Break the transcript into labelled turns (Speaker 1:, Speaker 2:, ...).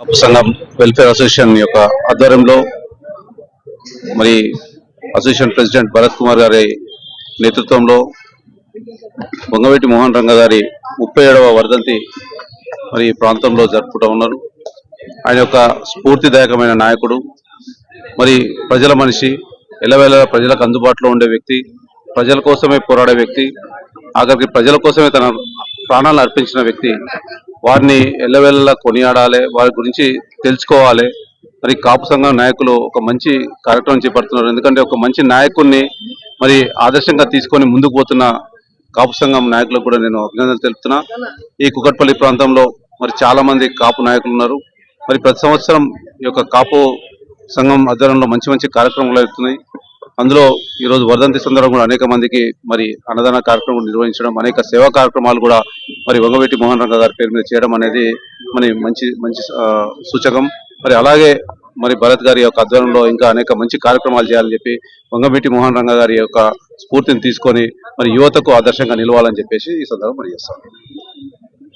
Speaker 1: కాపు సంఘం welfare association యొక్క ఆధ్వర్యంలో మరి అసోసియేషన్ ప్రెసిడెంట్ భరత్ కుమార్ గారి నేతృత్వంలో బొంగవేటి మోహన్ రంగ గారి ముప్పై ఏడవ వర్ధంతి మరి ఈ ప్రాంతంలో జరుపుకుంటూ ఉన్నారు. ఆయన యొక్క స్ఫూర్తిదాయకమైన నాయకుడు. మరి ప్రజల మనిషి ఎలవేళ ప్రజలకు అందుబాటులో ఉండే వ్యక్తి ప్రజల కోసమే పోరాడే వ్యక్తి ఆఖరికి ప్రజల కోసమే తన ప్రాణాలను అర్పించిన వ్యక్తి వారిని ఎల్లవేళలా కొనియాడాలి వారి గురించి తెలుసుకోవాలి. మరి కాపు సంఘం నాయకులు ఒక మంచి కార్యక్రమం చేపడుతున్నారు. ఎందుకంటే ఒక మంచి నాయకుడిని మరి ఆదర్శంగా తీసుకొని ముందుకు పోతున్న కాపు సంఘం నాయకులకు కూడా నేను అభినందనలు తెలుపుతున్నా. ఈ కుకట్పల్లి ప్రాంతంలో మరి చాలా మంది కాపు నాయకులు ఉన్నారు. మరి ప్రతి సంవత్సరం ఈ యొక్క కాపు సంఘం ఆధ్వర్యంలో మంచి మంచి కార్యక్రమాలు అవుతున్నాయి అందులో ఈ రోజు వర్ధంతి సందర్భంగా కూడా అనేక మందికి మరి అన్నదాన కార్యక్రమం నిర్వహించడం అనేక సేవా కార్యక్రమాలు కూడా మరి వంగవేటి మోహన్ రంగ గారి పేరు మీద చేయడం అనేది మరి మంచి మంచి సూచకం. మరి అలాగే మరి భరత్ గారి యొక్క ఆధ్వర్యంలో ఇంకా అనేక మంచి కార్యక్రమాలు చేయాలని చెప్పి వంగమిటి మోహన్ రంగ గారి యొక్క స్ఫూర్తిని తీసుకొని మరి యువతకు ఆదర్శంగా నిలవాలని చెప్పేసి ఈ సందర్భం మరి చేస్తాను